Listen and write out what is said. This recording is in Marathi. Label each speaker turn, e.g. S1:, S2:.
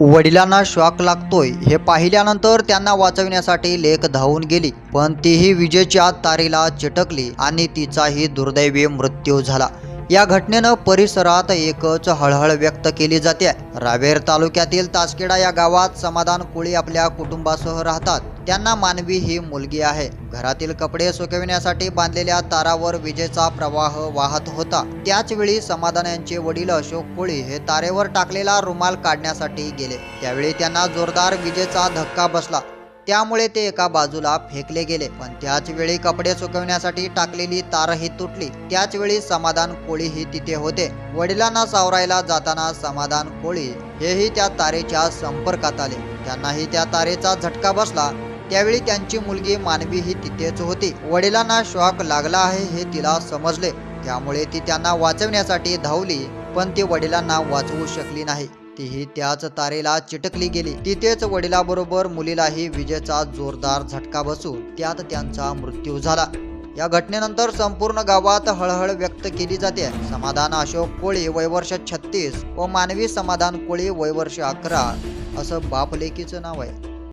S1: वडिलांना शॉक लागतोय हे पाहिल्यानंतर त्यांना वाचवण्यासाठी लेख धावून गेली पण तीही विजेच्या तारेला चिटकली आणि तिचाही दुर्दैवी मृत्यू झाला. या घटनेनं परिसरात एकच हळहळ व्यक्त केली जाते. रावेर तालुक्यातील तासखेडा या गावात समाधान कोळी आपल्या कुटुंबासह राहतात. त्यांना मानवी ही मुलगी आहे. घरातील कपडे सुकविण्यासाठी बांधलेल्या तारावर विजेचा प्रवाह वाहत होता. त्याच वेळी समाधान यांचे वडील अशोक कोळी हे तारेवर टाकलेला रुमाल काढण्यासाठी गेले. त्यावेळी त्यांना जोरदार विजेचा धक्का बसला. त्यामुळे ते एका बाजूला फेकले गेले. पण त्याच वेळी कपडे सुकवण्यासाठी टाकलेली तारही तुटली. त्याच वेळी समाधान कोळीही तिथे होते. वडिलांना सावरायला जाताना समाधान कोळी हेही त्या तारेच्या संपर्कात आले. त्यांनाही त्या तारेचा झटका बसला. त्यावेळी त्यांची मुलगी मानवी ही तिथेच होती. वडिलांना शॉक लागला आहे हे तिला समजले. त्यामुळे ती त्यांना वाचवण्यासाठी धावली पण ती वडिलांना वाचवू शकली नाही. तीही त्याच तारेला चिटकली गेली. तिथेच वडिलाबरोबर मुलीलाही विजेचा जोरदार झटका बसून त्यात त्यांचा मृत्यू झाला. या घटनेनंतर संपूर्ण गावात हळहळ व्यक्त केली जाते. समाधान अशोक कोळी वयवर्ष छत्तीस व मानवी समाधान कोळी वयवर्ष अकरा असं बापलेकीचं नाव आहे.